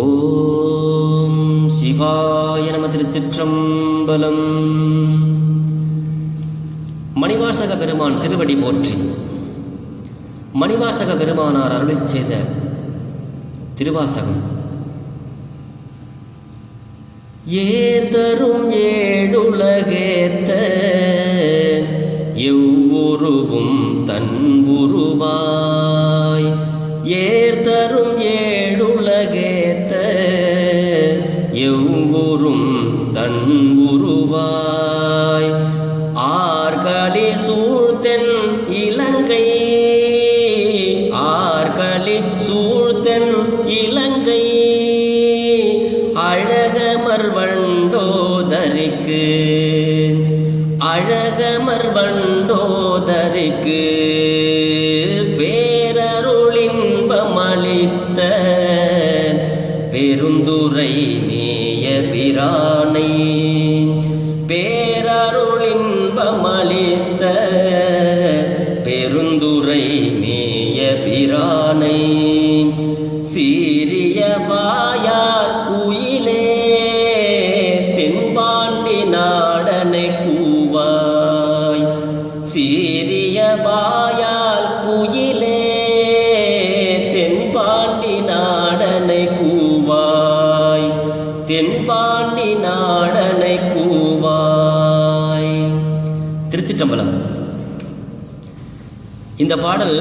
ஓம் சிவாய நம திருச்சிற்றம்பலம். மணிவாசக பெருமான் திருவடி போற்றி. மணிவாசக பெருமானார் அருளி செய்த திருவாசகம். ஏதரும் ஏழு தன் உருவாய். ஆர்களி சூழ்த்தென் இலங்கை. ஆர்களி சூழ்த்தென் இலங்கை. அழகமர் வண்டோதரிக்கு அழகமர் வண்டோதரிக்கு பேரருளின்பமளித்த. பெருந்துரை நீ பிரானை பேரருளின்பமளித்த பெருந்துரை மேய பிரானை சீரிய வாயார் குயிலே தென்பாண்டி நாடனை கூவாய். சீரிய வாயால் திருச்சிற்றம்பலம். இந்த பாடல்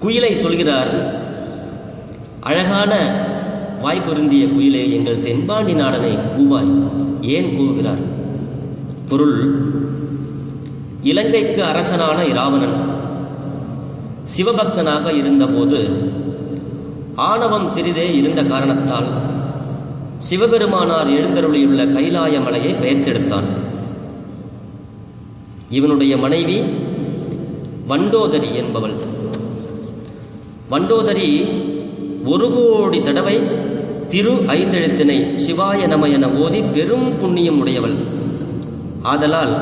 குயிலை சொல்கிறார் அழகான வாய்ப்பொருந்திய குயிலே எங்கள் தென்பாண்டி நாடனை கூவாய் ஏன் கூவுகிறார்? பொருள் இலங்கைக்கு அரசனான இராவணன் சிவபக்தனாக இருந்தபோது ஆணவம் சிறிதே இருந்த காரணத்தால் சிவபெருமானார் எழுந்தருளியுள்ள கைலாய மலையை பெயர்த்தெடுத்தான். இவனுடைய மனைவி வண்டோதரி என்பவள். வண்டோதரி ஒரு கோடி தடவை திரு ஐந்தெழுத்தினை சிவாய நம என ஓதி பெரும் புண்ணியம் உடையவள். ஆதலால்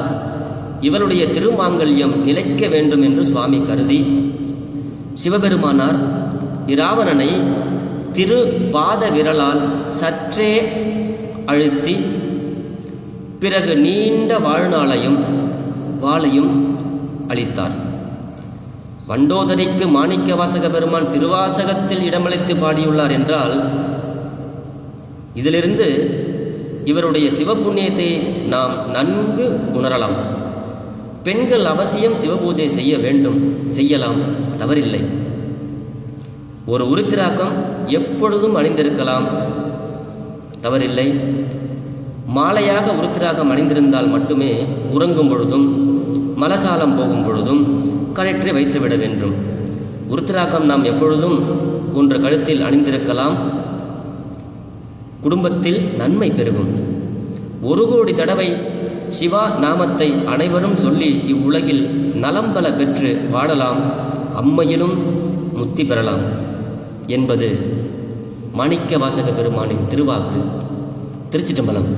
இவளுடைய திருமாங்கல்யம் நிலைக்க வேண்டும் என்று சுவாமி கருதி சிவபெருமானார் இராவணனை திரு பாத விரலால் சற்றே அழுத்தி பிறகு நீண்ட வாழ்நாளையும் வாளையும் அளித்தார். வண்டோதரிக்கு மாணிக்க வாசக பெருமான் திருவாசகத்தில் இடமளித்து பாடியுள்ளார் என்றால் இதிலிருந்து இவருடைய சிவபுண்ணியத்தை நாம் நன்கு உணரலாம். பெண்கள் அவசியம் சிவபூஜை செய்ய வேண்டும் செய்யலாம் தவறில்லை. ஒரு உருத்திராக்கம் எப்பொழுதும் அணிந்திருக்கலாம் தவறில்லை. மாலையாக உருத்திராகம் அணிந்திருந்தால் மட்டுமே உறங்கும் பொழுதும் மலசாலம் போகும் பொழுதும் கழற்றி வைத்துவிட வேண்டும். உருத்திராக்கம் நாம் எப்பொழுதும் ஒன்று கழுத்தில் அணிந்திருக்கலாம். குடும்பத்தில் நன்மை பெருகும். ஒரு கோடி தடவை சிவா நாமத்தை அனைவரும் சொல்லி இவ்வுலகில் நலம் பல பெற்று வாழலாம் அம்மையிலும் முத்தி பெறலாம் என்பது மாணிக்க வாசக பெருமானின் திருவாக்கு. திருச்சிட்டம்பலம்